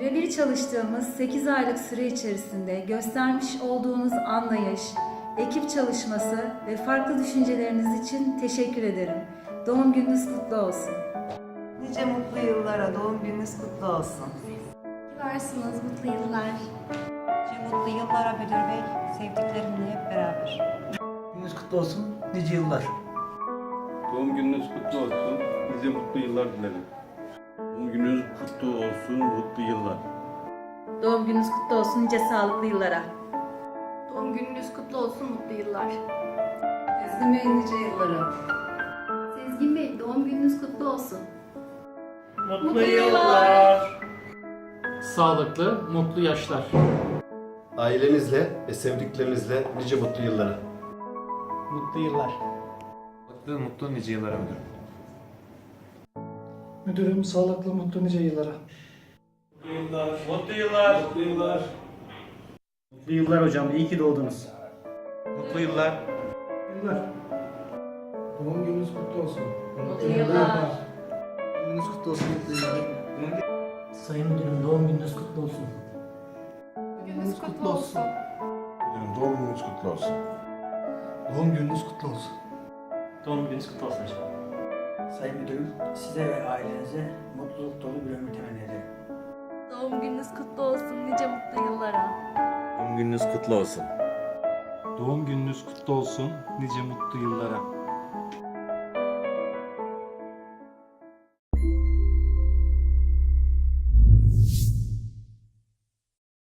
Birebir çalıştığımız 8 aylık süre içerisinde göstermiş olduğunuz anlayış, ekip çalışması ve farklı düşünceleriniz için teşekkür ederim. Doğum gününüz kutlu olsun. Nice mutlu yıllara doğum gününüz kutlu olsun. Varsınız, mutlu yıllar. Nice mutlu yıllara müdür bey, sevdiklerimle hep beraber. Gününüz kutlu olsun. Nice yıllar. Doğum gününüz kutlu olsun. Nice mutlu yıllar dilerim. Doğum gününüz kutlu olsun, mutlu yıllar. Doğum gününüz kutlu olsun, nice sağlıklı yıllara. Doğum gününüz kutlu olsun, mutlu yıllar. Sezgin Bey nice yıllara. Sezgin Bey, doğum gününüz kutlu olsun. Mutlu yıllar. Sağlıklı, mutlu yaşlar. Ailenizle ve sevdiklerinizle nice mutlu yıllara. Mutlu yıllar. Mutlu mutlu nice yıllara müdürüm. Müdürüm sağlıklı mutlu nice yıllara. Mutlu yıllar. Mutlu yıllar. Mutlu yıllar hocam. İyi ki doğdunuz. Mutlu yıllar. Yıllar. Doğum gününüz kutlu olsun. Mutlu yıllar. Doğum gününüz kutlu olsun. Mutlu yıllar. Sayın Müdürüm doğum gününüz kutlu olsun. Gününüz kutlu olsun. Müdürüm doğum gününüz kutlu olsun. Doğum gününüz kutlu olsun. Doğum gününüz kutlu olsun hocam. Sayın Müdürüm, size ve ailenize mutluluk dolu bir ömür temenni ederim. Doğum gününüz kutlu olsun, nice mutlu yıllara. Doğum gününüz kutlu olsun. Doğum gününüz kutlu olsun. Nice mutlu yıllara.